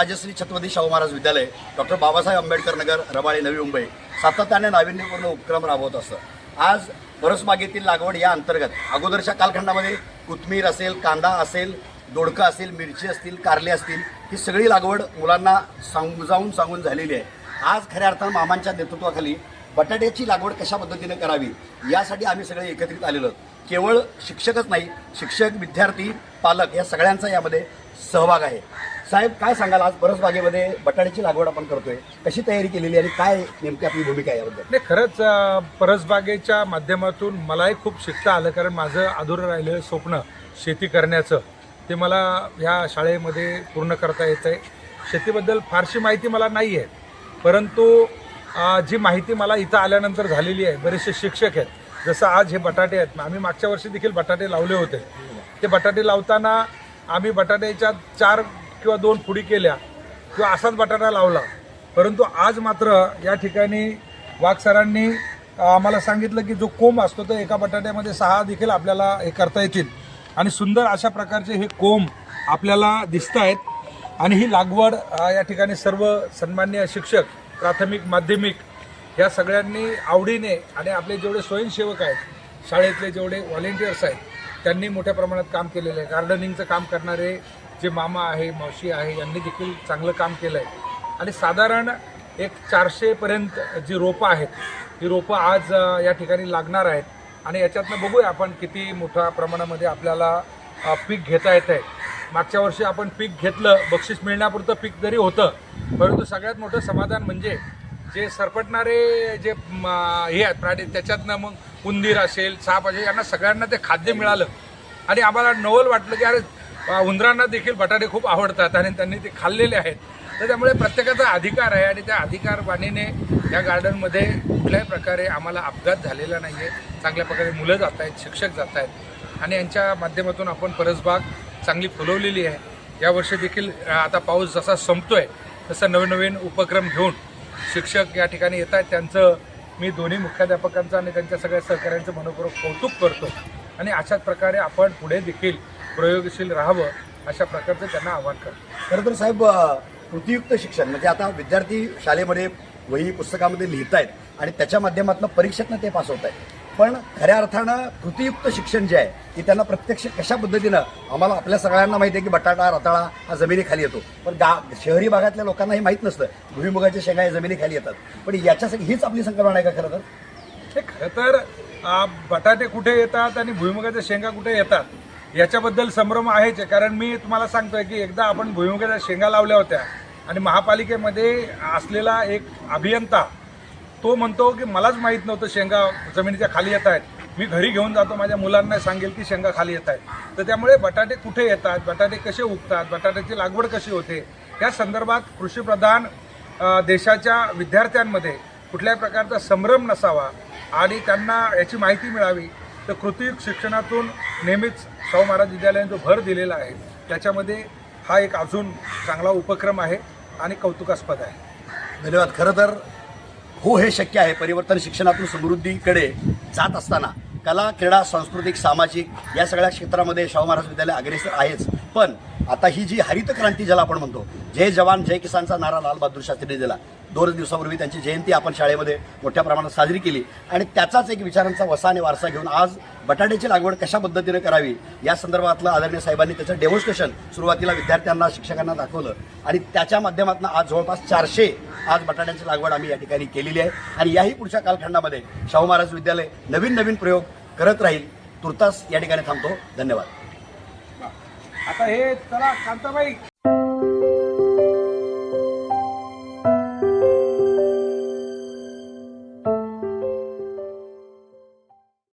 राजश्री छत्रपती शाहू महाराज विद्यालय डॉक्टर बाबासाहेब आंबेडकर नगर रबाळे नवी मुंबई. सातत्याने नाविन्यपूर्ण उपक्रम राबवत असतं. आज परसबागेतील लागवड या अंतर्गत अगोदरच्या कालखंडामध्ये कोथमीर असेल कांदा असेल दोडका असेल मिरची असतील कारले असतील ही सगळी लागवड मुलांना समजावून सांगून झालेली आहे. आज खऱ्या अर्थानं मामांच्या नेतृत्वाखाली बटाट्याची लागवड कशा पद्धतीने करावी यासाठी आम्ही सगळे एकत्रित आलेलो केवळ शिक्षकच नाही शिक्षक विद्यार्थी पालक या सगळ्यांचा यामध्ये सहभाग आहे. साहेब काय सांगाल? आज परसबागेमध्ये बटाट्याची लागवड आपण करतोय. कशी तयारी केलेली आणि काय नेमकी आपली भूमिका आहे याबद्दल? नाही खरंच परसबागेच्या माध्यमातून मलाही खूप शिकता आलं कारण माझं अधुरं राहिलेलं स्वप्न शेती करण्याचं ते मला ह्या शाळेमध्ये पूर्ण करता येत आहे. शेतीबद्दल फारशी माहिती मला नाही आहे. परंतु जी माहिती मला इथं आल्यानंतर झालेली आहे बरेचसे शिक्षक आहेत जसं आज हे बटाटे आहेत. आम्ही मागच्या वर्षी देखील बटाटे लावले होते. ते बटाटे लावताना आम्ही बटाट्याच्या चार किंवा दोन फुडी केल्या किंवा असाच बटाटा लावला. परंतु आज मात्र या ठिकाणी वाघ सरांनी आम्हाला सांगितलं की जो कोंब असतो तो एका बटाट्यामध्ये सहा देखील आपल्याला हे करता येतील. आणि सुंदर अशा प्रकारचे हे कोंब आपल्याला दिसत आहेत. आणि ही लागवड या ठिकाणी सर्व सन्मान्य शिक्षक प्राथमिक माध्यमिक या सगळ्यांनी आवडीने आणि आपले जेवढे स्वयंसेवक आहेत शाळेतले जेवढे व्हॉलेंटियर्स आहेत त्यांनी मोठ्या प्रमाणात काम केलेलं आहे. गार्डनिंगचं काम करणारे जे मामा आहे मावशी आहे यांनी देखील चांगलं काम केलं आहे आणि साधारण एक चारशेपर्यंत जी रोपं आहेत ही रोपं आज या ठिकाणी लागणार आहेत. आणि याच्यातनं बघूया आपण किती मोठ्या प्रमाणामध्ये आपल्याला पीक घेता येत आहे मागच्या वर्षी आपण पीक घेतलं बक्षीस मिळण्यापुरतं पीक जरी होतं. परंतु सगळ्यात मोठं समाधान म्हणजे जे सरपटणारे जे हे आहेत प्राणी त्याच्यातनं मग उंदीर असेल साप असेल यांना सगळ्यांना ते खाद्य मिळालं. आणि आम्हाला नवल वाटलं की अरे उंदरांना देखील बटाटे खूप आवडतात आणि त्यांनी ते खाल्लेले आहेत. तर त्यामुळे प्रत्येकाचा अधिकार आहे आणि त्या अधिकारवाणीने या गार्डनमध्ये कुठल्याही प्रकारे आम्हाला अपघात झालेला नाही आहे चांगल्या प्रकारे मुलं जात आहेत शिक्षक जात आहेत आणि यांच्या माध्यमातून आपण परसबाग चांगली फुलवलेली आहे. यावर्षी देखील आता पाऊस जसा संपतोय तसा नवीन नवीन उपक्रम घेऊन शिक्षक या ठिकाणी येत आहेत त्यांचं मी दोन्ही मुख्याध्यापकांचं आणि त्यांच्या सगळ्या सहकाऱ्यांचं मनपूर्वक कौतुक करतो. आणि अशाच प्रकारे आपण पुढे देखील प्रयोगशील राहावं अशा प्रकारचं त्यांना आवाहन करतो खरं तर साहेब कृतीयुक्त शिक्षण म्हणजे आता विद्यार्थी शाळेमध्ये वही पुस्तकामध्ये लिहित आहेत आणि त्याच्या माध्यमातून परीक्षेतनं ते पास होत आहेत पण खऱ्या अर्थानं कृतीयुक्त शिक्षण जे आहे की त्यांना प्रत्यक्ष कशा पद्धतीनं आम्हाला आपल्या सगळ्यांना माहिती आहे की बटाटा रताळा हा जमिनीखाली येतो. पण गा शहरी भागातल्या लोकांना हे माहीत नसतं भुईमुगाच्या शेंगा या जमिनीखाली येतात. पण याच्यासाठी हीच आपली संकल्पना आहे का खरं तर? हे खरं तर बटाटे कुठे येतात आणि भुईमुगाच्या शेंगा कुठे येतात? याच्याबद्दल संभ्रम आहेच आहे कारण मी तुम्हाला सांगतोय की एकदा आपण भुईमुगाच्या शेंगा लावल्या होत्या आणि महापालिकेमध्ये असलेला एक अभियंता तो म्हणतो की मलाच माहीत नव्हतं शेंगा जमिनीच्या खाली येत आहेत. मी घरी घेऊन जातो माझ्या मुलांना सांगेल की शेंगा खाली येत आहेत. तर त्यामुळे बटाटे कुठे येतात बटाटे कसे उगतात बटाट्याची लागवड कशी होते या संदर्भात कृषीप्रधान देशाच्या विद्यार्थ्यांमध्ये कुठल्याही प्रकारचा संभ्रम नसावा आणि त्यांना याची माहिती मिळावी. तर कृती शिक्षणातून नेहमीच शाहू महाराज विद्यालयाने जो भर दिलेला आहे त्याच्यामध्ये हा एक अजून चांगला उपक्रम आहे आणि कौतुकास्पद आहे. धन्यवाद. खरं तर हो हे शक्य आहे. परिवर्तन शिक्षणातून समृद्धीकडे जात असताना कला क्रीडा सांस्कृतिक सामाजिक या सगळ्या क्षेत्रामध्ये शाहू महाराज विद्यालय अग्रेसर आहेच. पण आता ही जी हरित क्रांती ज्याला आपण म्हणतो जय जवान जय किसानचा नारा लालबहादूर शास्त्रीने दिला. दोन दिवसापूर्वी त्यांची जयंती आपण शाळेमध्ये मोठ्या प्रमाणात साजरी केली. आणि त्याचाच एक विचारांचा वसा आणि वारसा घेऊन आज बटाट्याची लागवड कशा पद्धतीने करावी या संदर्भातलं आदरणीय साहेबांनी त्याचं डेमॉन्स्ट्रेशन सुरुवातीला विद्यार्थ्यांना शिक्षकांना दाखवलं. आणि त्याच्या माध्यमातून आज जवळपास चारशे आज बटाट्याची लागवड आम्ही या ठिकाणी केलेली आहे. आणि याही पुढच्या कालखंडामध्ये शाहू महाराज विद्यालय नवीन नवीन प्रयोग करत राहील. तुर्तास या ठिकाणी थांबतो. धन्यवाद. आता हे चला कांताबाई